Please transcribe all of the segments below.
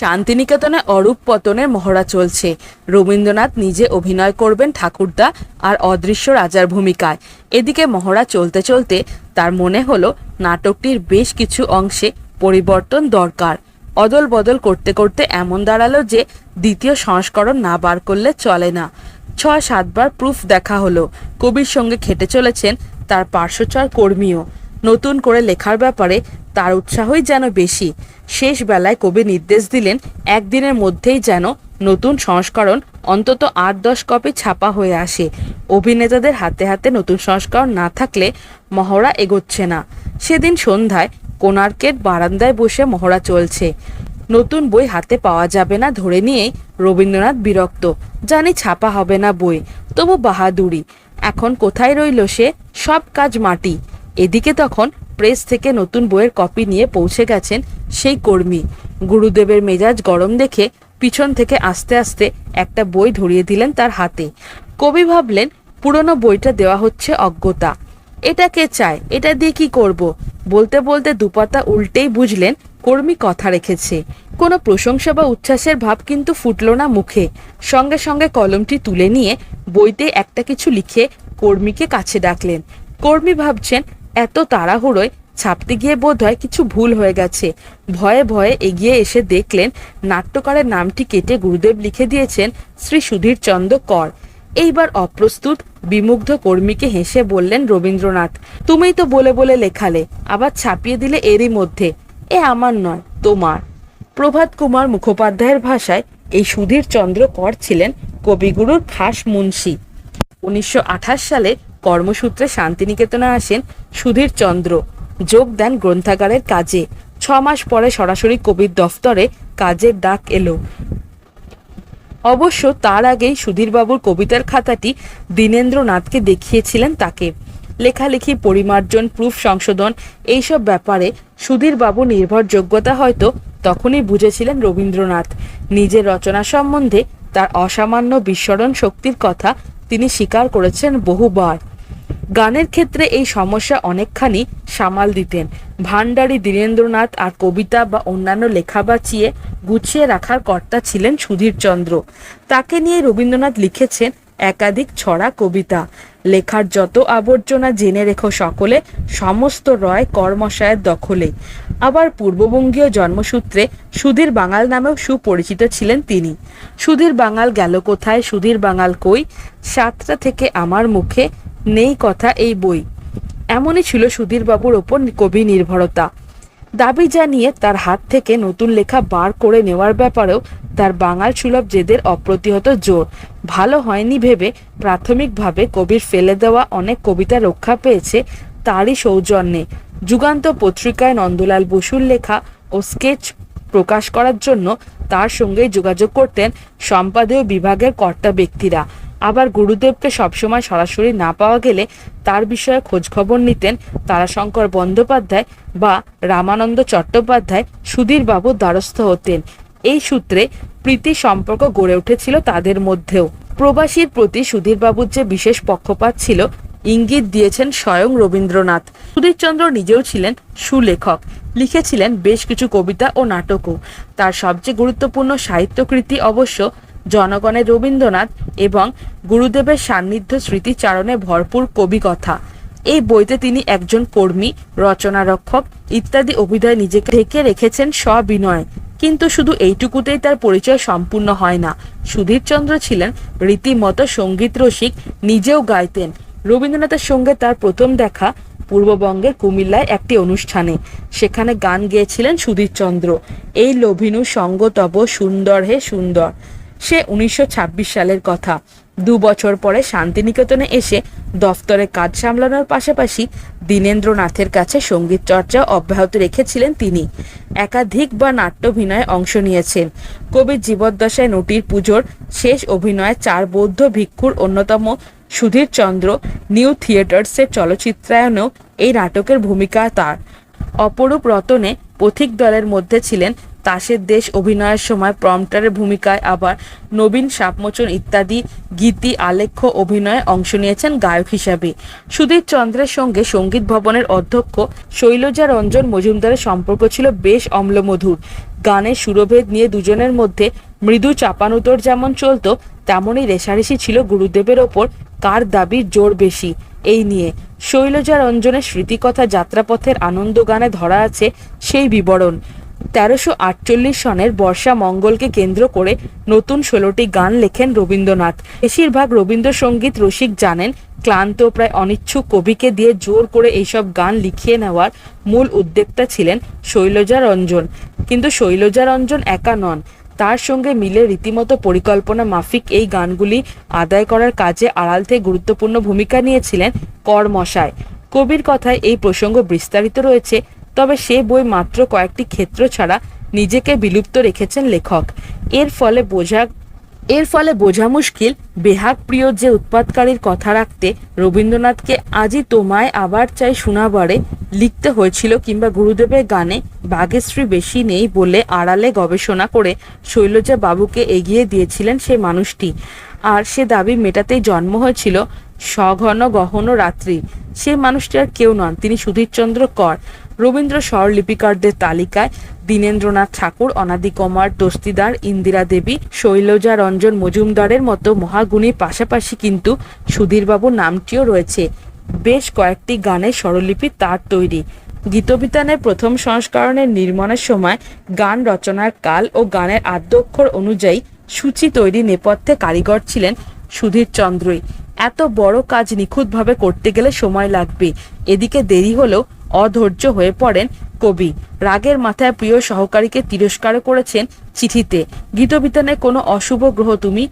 শান্তিনিকেতনে অরূপ পতনের মহড়া চলছে। রবীন্দ্রনাথ নিজে অভিনয় করবেন ঠাকুরদা আর অদৃশ্য রাজার ভূমিকায়। এদিকে মহড়া চলতে চলতে তার মনে হলো নাটকটির বেশ কিছু অংশে পরিবর্তন দরকার। অদল বদল করতে করতে এমন দাঁড়াল যে দ্বিতীয় সংস্করণ না বার করলে চলে না। ছয় সাতবার প্রুফ দেখা হলো। কবির সঙ্গে খেটে চলেছেন তার পার্শ্বচর কর্মীও। নতুন করে লেখার ব্যাপারে তার উৎসাহই যেন বেশি। শেষ বেলায় কবি নির্দেশ দিলেন, একদিনের মধ্যেই যেন নতুন সংস্করণ অন্তত আট দশ কপি ছাপা হয়ে আসে। অভিনেতাদের হাতে হাতে নতুন সংস্করণ না থাকলে মহড়া এগোচ্ছে না। সেদিন সন্ধ্যায় কোণার্কের বারান্দায় বসে মহড়া চলছে। নতুন বই হাতে পাওয়া যাবে না ধরে নিয়েই রবীন্দ্রনাথ বিরক্ত। জানি ছাপা হবে না বই, তবু বাহাদুরি। এখন কোথায় রইল সে? সব কাজ মাটি। এদিকে তখন প্রেস থেকে নতুন বইয়ের কপি নিয়ে পৌঁছে গেছেন সেই কর্মী। গুরুদেবের মেজাজ গরম দেখে পিছন থেকে আস্তে আস্তে একটা বই ধরিয়ে দিলেন তার হাতে। কবি ভাবলেন, পুরনো বইটা দেওয়া হচ্ছে অজ্ঞতা। এটা কে চায়? এটা দিয়ে কি করব? বলতে বলতে দুপাতা উল্টেই বুঝলেন, কর্মী কথা রেখেছে। কোনো প্রশংসা বা উচ্ছ্বাসের ভাব কিন্তু ফুটল না মুখে। সঙ্গে সঙ্গে কলমটি তুলে নিয়ে বইতে একটা কিছু লিখে কর্মীকে কাছে ডাকলেন। কর্মী ভাবছেন এত তাড়াহুড়োয় ছাপতে গিয়ে বোধহয় কিছু ভুল হয়ে গেছে। ভয়ে ভয়ে এগিয়ে এসে দেখলেন নাট্যকারের নামটি কেটে গুরুদেব লিখে দিয়েছেন শ্রী সুধীর চন্দ্র কর। এইবার অপ্রস্তুত, বিমুগ্ধ কর্মীকে হেসে বললেন রবীন্দ্রনাথ, তুমিই তো বলে বলে লেখালে, আবার ছাপিয়ে দিলে এরই মধ্যে। এ আমার নয়, তোমার। প্রভাত কুমার মুখোপাধ্যায়ের ভাষায় এই সুধীর চন্দ্র কর ছিলেন কবিগুরুর খাস মুন্সি। উনিশশো আঠাশ সালে কর্মসূত্রে শান্তিনিকেতনে আসেন সুধীর চন্দ্র। যোগ দেন গ্রন্থাগারের কাজে। ছ মাস পরে সরাসরি কবির দফতরে কাজের ডাক এলো। অবশ্য তার আগেই সুধীরবাবুর কবিতার খাতাটি দীনেন্দ্রনাথকে দেখিয়েছিলেন তাকে। লেখালেখি, পরিমার্জন, প্রুফ সংশোধন এইসব ব্যাপারে সুধীরবাবু নির্ভরযোগ্যতা হয়তো তখনই বুঝেছিলেন রবীন্দ্রনাথ। নিজের রচনা সম্বন্ধে তার অসামান্য বিস্মরণ শক্তির কথা তিনি স্বীকার করেছেন বহুবার। গানের ক্ষেত্রে এই সমস্যা অনেকখানি সামাল দিতেন। ভান্ডারী দীনেন্দ্রনাথ আর কবিতা বা অন্যান্য লেখা বাঁচিয়ে গুছিয়ে রাখার কর্তা ছিলেন সুধীরচন্দ্র তাকে নিয়ে রবীন্দ্রনাথ লিখেছেন একাধিক ছড়া কবিতা। লেখার যত আবর্জনা জেনে রেখো সকলে, সমস্ত রয় কর্মশায়ের দখলে। আবার পূর্ববঙ্গীয় জন্মসূত্রে সুধীর বাঙাল নামেও সুপরিচিত ছিলেন তিনি। সুধীর বাঙাল গেল কোথায়? সুধীর বাঙাল কই? সাতটা থেকে আমার মুখে নেই কথা এই বই। এমনই ছিল সুধীরবাবুর ওপর কবি নির্ভরতা। দাবি জানিয়ে তার হাত থেকে নতুন লেখা বার করে নেওয়ার ব্যাপারেও তার বাঙাল সুলভ জেদের অপ্রতিহত জোর। ভালো হয়নি ভেবে প্রাথমিকভাবে কবির ফেলে দেওয়া অনেক কবিতা রক্ষা পেয়েছে তারই সৌজন্যে। যুগান্ত পত্রিকায় নন্দলাল বসুর লেখা ও স্কেচ প্রকাশ করার জন্য তার সঙ্গেই যোগাযোগ করতেন সম্পাদীয় বিভাগের কর্তা ব্যক্তিরা। আবার গুরুদেবকে সবসময় সরাসরি না পাওয়া গেলে তার বিষয়ে খোঁজখবর নিতেন তারাশঙ্কর বন্দ্যোপাধ্যায় বা রামানন্দ চট্টোপাধ্যায় সুধীরবাবুর দ্বারস্থ হতেন। এই সূত্রে প্রীতি সম্পর্ক গড়ে উঠেছিল তাদের মধ্যেও। প্রবাসীর প্রতি সুধীরবাবুর যে বিশেষ পক্ষপাত ছিল, ইঙ্গিত দিয়েছেন স্বয়ং রবীন্দ্রনাথ। সুধীরচন্দ্র নিজেও ছিলেন সুলেখক, লিখেছিলেন বেশ কিছু কবিতা ও নাটকও। তার সবচেয়ে গুরুত্বপূর্ণ সাহিত্যকৃতি অবশ্য জনগণের রবীন্দ্রনাথ এবং গুরুদেবের সান্নিধ্য স্মৃতিচারণে ভরপুর কবিকথা। এই বইতে তিনি একজন কর্মী, রচনারক্ষক ইত্যাদি অভিধায় নিজেকে ঢেকে রেখেছেন সবিনয় কিন্তু শুধু এইটুকুতেই তার পরিচয় সম্পূর্ণ হয় না। সুধীরচন্দ্র ছিলেন রীতিমতো সংগীত রসিক, নিজেও গাইতেন। রবীন্দ্রনাথের সঙ্গে তার প্রথম দেখা পূর্ববঙ্গের কুমিল্লায় একটি অনুষ্ঠানে। সেখানে গান গেয়েছিলেন সুধীরচন্দ্র। এই লভিনু সঙ্গতব সুন্দর হে সুন্দর। সে উনিশশো সালের কথা। দু বছর পরে শান্তিনিকেতনে এসে দফতরে কাজ সামলানোর পাশাপাশি দীনেন্দ্রনাথের কাছে সংগীত চর্চা অব্যাহত রেখেছিলেন তিনি। একাধিক বা নাট্যভিনয়ে অংশ নিয়েছেন। কবির জীবদ্দশায় নটির পুজোর শেষ অভিনয়ে চার বৌদ্ধ ভিক্ষুর অন্যতম সুধীর চন্দ্র নিউ থিয়েটার্সের চলচ্চিত্রায়নেও এই নাটকের ভূমিকা তার। অপরূপ রতনে পথিক দলের মধ্যে ছিলেন তাসের দেশ অভিনয়ের সময় প্রম্পটারের ভূমিকায় আবার নবীন সাপমোচন ইত্যাদি গীতি আলেখ্য অভিনয়ে অংশ নিয়েছেন গায়ক হিসাবে। সুধীর চন্দ্রের সঙ্গে সংগীত ভবনের অধ্যক্ষ শৈলজা রঞ্জন মজুমদারের সম্পর্ক ছিল বেশ অম্লমধুর। গানের সুরভেদ নিয়ে দুজনের মধ্যে মৃদু চাপানুতর যেমন চলতো, তেমনই রেশারেশি ছিল গুরুদেবের ওপর, কার দাবির জোর বেশি? এই নিয়ে শৈলজা রঞ্জনের স্মৃতিকথা যাত্রাপথের আনন্দ গানে ধরা আছে সেই বিবরণ। তেরোশো আটচল্লিশ সনের বর্ষা মঙ্গলকে কেন্দ্র করে নতুন ষোলোটি গান লেখেন রবীন্দ্রনাথ। বেশিরভাগ রবীন্দ্রসঙ্গীত রসিক জানেন, ক্লান্ত, প্রায় অনিচ্ছুক কবিকে দিয়ে জোর করে এইসব গান লিখিয়ে নেওয়ার মূল উদ্যোক্তা ছিলেন শৈলজা রঞ্জন। কিন্তু শৈলজা রঞ্জন একা নন। তার সঙ্গে মিলে রীতিমতো পরিকল্পনা মাফিক এই গানগুলি আদায় করার কাজে আড়াল থেকে গুরুত্বপূর্ণ ভূমিকা নিয়েছিলেন করমশায় কবির কথায় এই প্রসঙ্গ বিস্তারিত রয়েছে তবে সে বই মাত্র কয়েকটি ক্ষেত্র ছাড়া নিজেকে বিলুপ্ত রেখেছেন লেখক। এর ফলে বোঝা, এর ফলে বোঝা মুশকিল। বেহাগ প্রিয় যে উৎপাতকারীর কথা রাখতে রবীন্দ্রনাথকে আজই তোমায় আবার চাই শোনাবারে লিখতে হয়েছিল কিংবা গুরুদেবের গানে বাঘেশ্রী বেশি নেই বলে আড়ালে গবেষণা করে শৈলজা বাবুকে এগিয়ে দিয়েছিলেন সেই মানুষটি। আর সে দাবি মেটাতেই জন্ম হয়েছিল সঘন গহন রাত্রি। সে মানুষটি আর কেউ নন, তিনি সুধীরচন্দ্র কর। রবীন্দ্র স্বরলিপিকারদের তালিকায় দীনেন্দ্রনাথ ঠাকুর, অনাদি কুমার দস্তিদার ইন্দিরা দেবী, শৈলজা রঞ্জন মজুমদারের মতো মহাগুণীর পাশাপাশি কিন্তু সুধীরবাবুর নামটিও রয়েছে। বেশ কয়েকটি গানের স্বরলিপি তার তৈরি। গীতবিতানের প্রথম সংস্করণের নির্মাণের সময় গান রচনার কাল ও গানের আদ্যক্ষর অনুযায়ী সূচি তৈরি নেপথ্যে কারিগর ছিলেন সুধীর চন্দ্রই। এত বড় কাজ নিখুঁতভাবে করতে গেলে সময় লাগবে এদিকে দেরি হলেও অধৈর্য হয়ে পড়েন কবি। রাগের মাথায় প্রিয় সহকারীকে তিরস্কার করেছেন চিঠিতে। গীতবিতানে কোনো অশুভ গ্রহ তুমি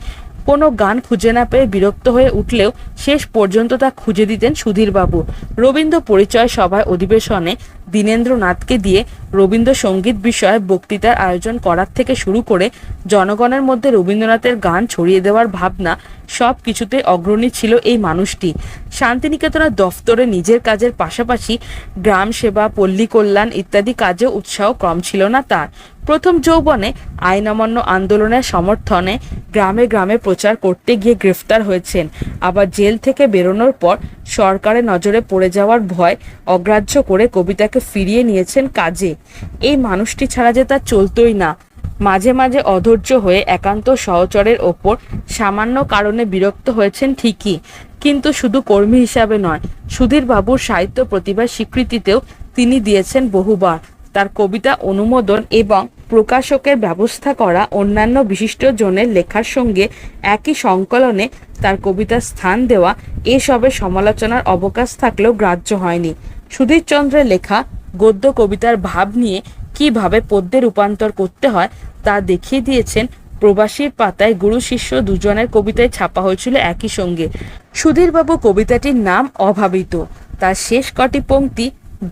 কোনো গান খুঁজে না পেয়ে বিরক্ত হয়ে উঠলেও শেষ পর্যন্ত তা খুঁজে দিতেন সুধীরবাবু। রবীন্দ্র পরিচয় সভায় অধিবেশনে দীনেন্দ্রনাথকে দিয়ে রবীন্দ্রসঙ্গীত বিষয়ে বক্তৃতার আয়োজন করার থেকে শুরু করে জনগণের মধ্যে রবীন্দ্রনাথের গান ছড়িয়ে দেওয়ার ভাবনা সব কিছুতে অগ্রণী ছিল এই মানুষটি। শান্তিনিকেতনের দফতরে নিজের কাজের পাশাপাশি গ্রাম সেবা, পল্লী কল্যাণ ইত্যাদি কাজে উৎসাহ কম ছিল না তার। প্রথম যৌবনে আইন অমান্য আন্দোলনের সমর্থনে গ্রামে গ্রামে প্রচার করতে গিয়ে গ্রেফতার হয়েছেন। আবার জেল থেকে বেরোনোর পর সরকারের নজরে পড়ে যাওয়ার ভয় অগ্রাহ্য করে কবিতাকে ফিরিয়ে নিয়েছেন কাজে। এই মানুষটি ছাড়া যে তার চলতই না। মাঝে মাঝে অধৈর্য হয়ে একান্ত সহচরের ওপর সামান্য কারণে বিরক্ত হয়েছেন ঠিকই, কিন্তু শুধু কর্মী হিসাবে নয়, সুধীর বাবুর সাহিত্য প্রতিভার স্বীকৃতিতেও তিনি দিয়েছেন বহুবার। তার কবিতা অনুমোদন এবং প্রকাশকের ব্যবস্থা করা অন্যান্য বিশিষ্ট জনের লেখার সঙ্গে একই সংকলনে তার কবিতার স্থান দেওয়া এসবের সমালোচনার অবকাশ থাকলেও গ্রাহ্য হয়নি। সুধীরচন্দ্রের লেখা গদ্য কবিতার ভাব নিয়ে কীভাবে পদ্যে রূপান্তর করতে হয় তা দেখিয়ে দিয়েছেন প্রবাসীর পাতায় গুরু শিষ্য দুজনের কবিতায় ছাপা হয়েছিল একই সঙ্গে। সুধীরবাবু কবিতাটির নাম অভাবিত। তার শেষ কটি পংক্তি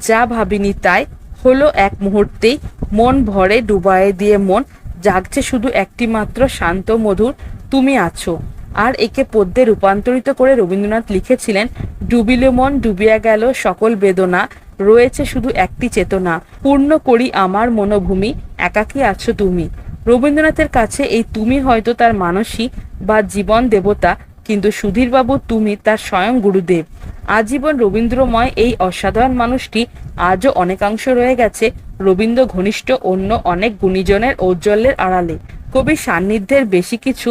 যা ভাবিনি তাই হলো এক মুহূর্তেই মন ভরে ডুবায়ে দিয়ে মন, জাগছে শুধু একটি মাত্র শান্ত মধুর, তুমি আছো। আর একে পদ্যে রূপান্তরিত করে রবীন্দ্রনাথ লিখেছিলেন ডুবিলে মন ডুবিয়া গেল সকল বেদনা, রয়েছে শুধু একটি চেতনা, পূর্ণ করি আমার মনোভূমি, একাকী আছো তুমি। রবীন্দ্রনাথের কাছে এই তুমি হয়তো তার মানসী বা জীবন দেবতা, কিন্তু সুধীরবাবু তুমি তার স্বয়ং গুরুদেব। আজীবন রবীন্দ্রময় এই অসাধারণ মানুষটি আজও অনেকাংশ রয়ে গেছে রবীন্দ্র ঘনিষ্ঠ অন্য অনেক গুণীজনের ঔজ্জ্বল্যের আড়ালে। কবির সান্নিধ্যের বেশি কিছু